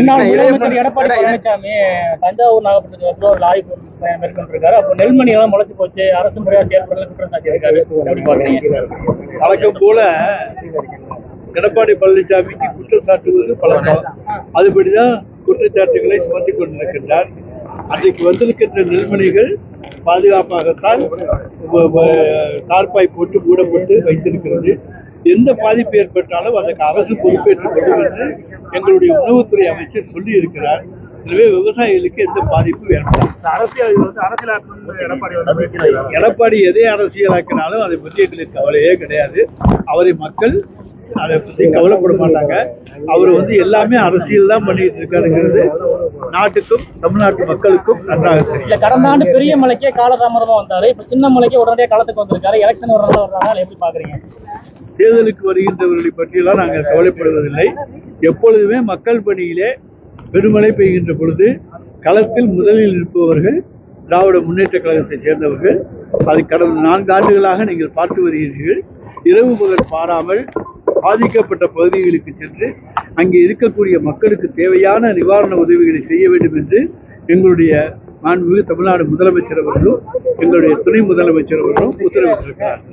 முன்னாள் முதலமைச்சர் எடப்பாடி பழனிசாமி தஞ்சாவூர் நாகப்பட்டினத்துல ஒரு லாரி பயணம் மேற்கொண்டிருக்காரு. அப்போ நெல்மணி எல்லாம் முளைச்சு போச்சு. அரசு முறையா செயல்படல குற்றம் சாட்டியிருக்காரு எப்படி பாக்குறீங்க வழக்கம் போல எடப்பாடி பழனிசாமிக்கு குற்றம் சாட்டுவது பழக்கம். அதுபடிதான் குற்றச்சாட்டுகளை சுமத்திக் கொண்டிருக்கின்றார். அன்றைக்கு வந்திருக்கின்ற நெல்மணிகள் பாதுகாப்பாகத்தான் தார்ப்பாய் போட்டு மூடப்பட்டு வைத்திருக்கிறது. எந்த பாதிப்பு ஏற்பட்டாலும் அதற்கு அரசு பொறுப்பேற்றுக் கொள்ளும் என்று எங்களுடைய உணவுத்துறை அமைச்சர் சொல்லி இருக்கிறார் எனவே விவசாயிகளுக்கு எந்த பாதிப்பும் ஏற்படாது. அரசியல் இது வந்து அரசியலாக்கணும்னு எடப்பாடி எதை அரசியலாக்கினாலும் அதை பற்றி எங்களுக்கு கவலையே கிடையாது. அவரை மக்கள் அதை பற்றி கவலைப்பட மாட்டாங்க. அவர் வந்து எல்லாமே அரசியல் தான் பண்ணிட்டு இருக்காருங்கிறது நாட்டுக்கும் தமிழ்நாட்டு மக்களுக்கும் நன்றாக தெரியும். கடந்த ஆண்டு பெரிய மலைக்கே காலதாமதமா வந்தாரு. இப்ப சின்ன மலைக்கே உடனடியாக களத்துக்கு வந்திருக்காரு. எலெக்ஷன் வர்றதா வர்றதால எப்படி பாக்குறீங்க? தேர்தலுக்கு வருகின்றவர்களை பற்றியெல்லாம் நாங்கள் கவலைப்படுவதில்லை. எப்பொழுதுமே மக்கள் பணியிலே பெருமழை பெய்கின்ற பொழுது களத்தில் முதலில் இருப்பவர்கள் திராவிட முன்னேற்ற கழகத்தைச் சேர்ந்தவர்கள். அது கடந்த நான்கு ஆண்டுகளாக நீங்கள் பார்த்து வருகிறீர்கள். இரவு பகல் பாராமல் பாதிக்கப்பட்ட பகுதிகளுக்கு சென்று அங்கே இருக்கக்கூடிய மக்களுக்கு தேவையான நிவாரண உதவிகளை செய்ய வேண்டும் என்று எங்களுடைய மாண்புமிகு தமிழ்நாடு முதலமைச்சர் அவர்களும் எங்களுடைய துணை முதலமைச்சர் அவர்களும் உத்தரவிட்டிருக்கிறார்